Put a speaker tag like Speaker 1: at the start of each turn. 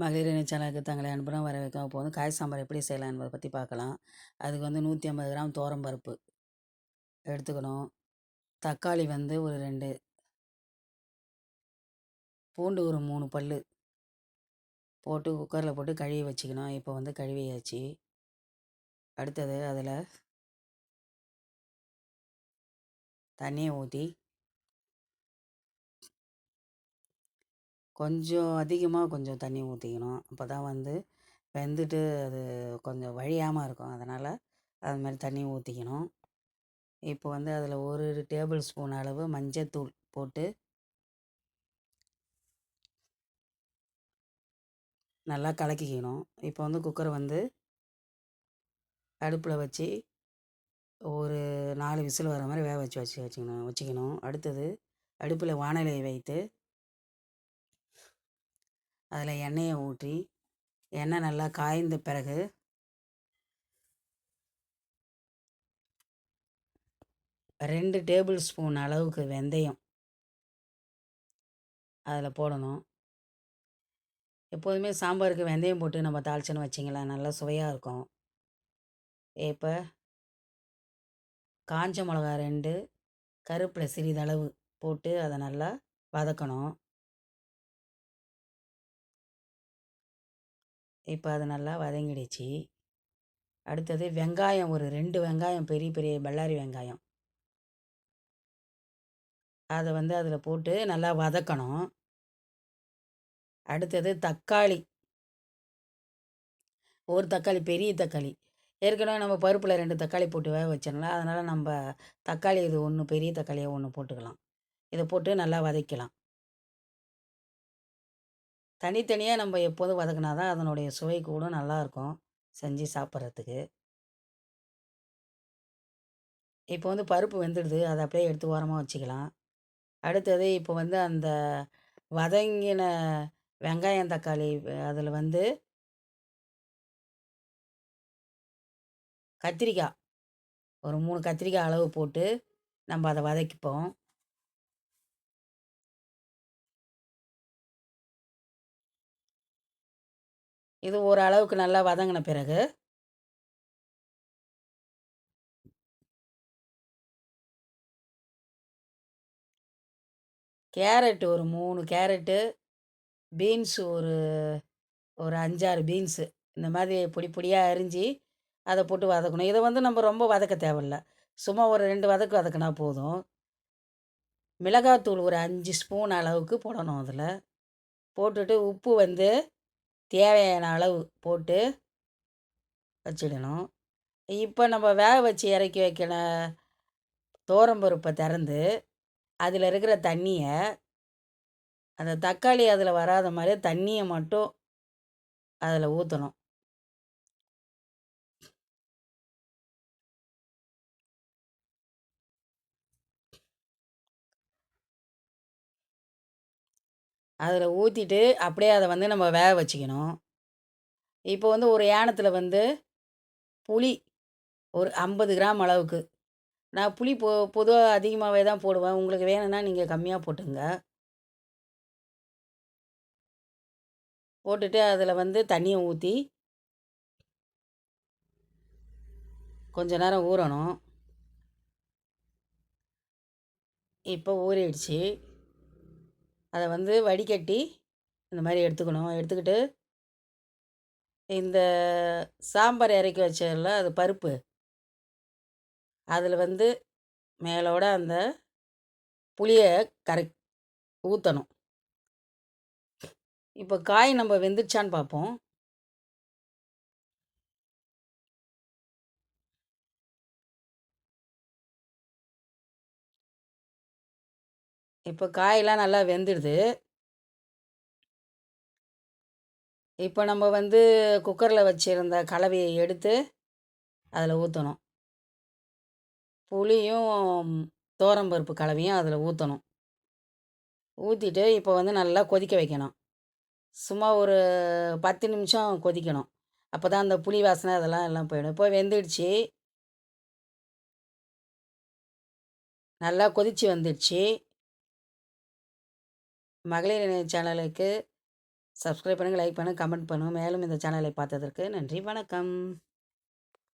Speaker 1: மகளிர் இணை சேனலுக்கு தங்களை அன்புடன் வரவேற்க இப்போ வந்து காய் சாம்பார் எப்படி செய்யலாம் என்பதை பற்றி பார்க்கலாம். அதுக்கு வந்து நூற்றி ஐம்பது கிராம் தோரம் பருப்பு எடுத்துக்கணும். தக்காளி வந்து ஒரு ரெண்டு பூண்டு ஒரு மூணு பல் போட்டு குக்கரில் போட்டு கழுவி வச்சுக்கணும். இப்போ வந்து கழுவியாச்சு. அடுத்தது அதில் தண்ணியை ஊற்றி கொஞ்சம் அதிகமாக கொஞ்சம் தண்ணி ஊற்றிக்கணும் அப்போ தான் வந்து வெந்துட்டு அது கொஞ்சம் வழியாமல் இருக்கும். அதனால் அது மாதிரி தண்ணி ஊற்றிக்கணும் இப்போ வந்து அதில் ஒரு டேபிள் ஸ்பூன் அளவு மஞ்சத்தூள் போட்டு நல்லா கலக்கிக்கணும். இப்போ வந்து குக்கரை வந்து அடுப்பில் வச்சு ஒரு நாலு விசில் வர மாதிரி வேக வச்சு வச்சு வச்சுக்கணும். வச்சுக்கணும். அடுத்தது அடுப்பில் வானிலையை வைத்து அதில் எண்ணெயை ஊற்றி எண்ணெய் நல்லா காய்ந்த பிறகு ரெண்டு டேபிள் ஸ்பூன் அளவுக்கு வெந்தயம் அதில் போடணும். எப்போதுமே சாம்பாருக்கு வெந்தயம் போட்டு நம்ம தாளிச்சோன்னு வச்சிங்களேன் நல்லா சுவையாக இருக்கும். இப்போ காஞ்ச மிளகா ரெண்டு கருப்பில் சிறிதளவு போட்டு அதை நல்லா வதக்கணும். இப்போ அது நல்லா வதங்கிடுச்சு. அடுத்தது வெங்காயம் ஒரு ரெண்டு வெங்காயம் பெரிய பெரிய பல்லாரி வெங்காயம். அதை வந்து அதில் போட்டு நல்லா வதக்கணும். அடுத்தது தக்காளி. ஒரு தக்காளி பெரிய தக்காளி. ஏற்கனவே நம்ம பருப்பில் ரெண்டு தக்காளி போட்டு வேக வச்சோம்ல அதனால் நம்ம தக்காளி இது ஒன்று பெரிய தக்காளியாக ஒன்று போட்டுக்கலாம். இதை போட்டு நல்லா வதக்கலாம். தனித்தனியாக நம்ம எப்போதும் வதக்கினா தான் அதனுடைய சுவை கூட நல்லாயிருக்கும் செஞ்சு சாப்பிட்றதுக்கு. இப்போ வந்து பருப்பு வெந்துடுது அதை அப்படியே எடுத்து ஓரமாக வச்சுக்கலாம். அடுத்தது இப்போ வந்து அந்த வதங்கின வெங்காயம் தக்காளி அதில் வந்து கத்திரிக்காய். ஒரு மூணு கத்திரிக்காய் அளவு போட்டு நம்ம அதை வதக்கிப்போம். இது ஓரளவுக்கு நல்லா வதங்கின பிறகு கேரட் ஒரு மூணு கேரட்டு பீன்ஸ் ஒரு ஒரு அஞ்சாறு பீன்ஸு இந்த மாதிரி பொடி பொடியாக அரிஞ்சு அதை போட்டு வதக்கணும். இதை வந்து நம்ம ரொம்ப வதக்க தேவையில்ல. சும்மா ஒரு ரெண்டு வதக்கு வதக்குனா போதும். மிளகாத்தூள் ஒரு அஞ்சு ஸ்பூன் அளவுக்கு போடணும் அதில். போட்டுட்டு உப்பு வந்து தேவையான அளவு போட்டு வச்சிடணும். இப்போ நம்ம வேக வச்சு இறக்கி வைக்கிற தோரம்பருப்பை திறந்து அதில் இருக்கிற தண்ணியை அந்த தக்காளி அதில் வராத மாதிரி தண்ணியை மட்டும் அதில் ஊற்றணும் அதில் ஊற்றிட்டு அப்படியே அதை வந்து நம்ம வேக வச்சுக்கணும். இப்போ வந்து ஒரு ஏனத்தில் வந்து புளி ஒரு ஐம்பது கிராம் அளவுக்கு. நான் புளி பொ பொதுவாக அதிகமாகவே தான் போடுவேன். உங்களுக்கு வேணும்னா நீங்கள் கம்மியாக போட்டுங்க. போட்டுட்டு அதில் வந்து தண்ணியை ஊற்றி கொஞ்ச நேரம் ஊறணும். இப்போ ஊறிடுச்சு. அதை வந்து வடிகட்டி இந்த மாதிரி எடுத்துக்கணும். எடுத்துக்கிட்டு இந்த சாம்பார் இறக்கி வச்சதில் அது பருப்பு. அதில் வந்து மேலோட அந்த புளியை கரை ஊற்றணும் இப்போ காய் நம்ம வெந்துருச்சான்னு பார்ப்போம் இப்போ காயெல்லாம் நல்லா வெந்துடுது. இப்போ நம்ம வந்து குக்கரில் வச்சுருந்த கலவையை எடுத்து அதில் ஊற்றணும் புளியும் தோரம்பருப்பு கலவையும் அதில் ஊற்றணும் ஊற்றிட்டு இப்போ வந்து நல்லா கொதிக்க வைக்கணும். சும்மா ஒரு பத்து நிமிஷம் கொதிக்கணும். அப்போ தான் அந்த புளி வாசனை அதெல்லாம் எல்லாம் போயிடும். இப்போ வெந்துடுச்சு. நல்லா கொதித்து வந்துடுச்சு. மகளிர் இணைய சேனலுக்கு சப்ஸ்கிரைப் பண்ணுங்கள் லைக் பண்ணுங்கள் கமெண்ட் பண்ணுங்கள் மேலும் இந்த சேனலை பார்த்ததற்கு நன்றி வணக்கம்.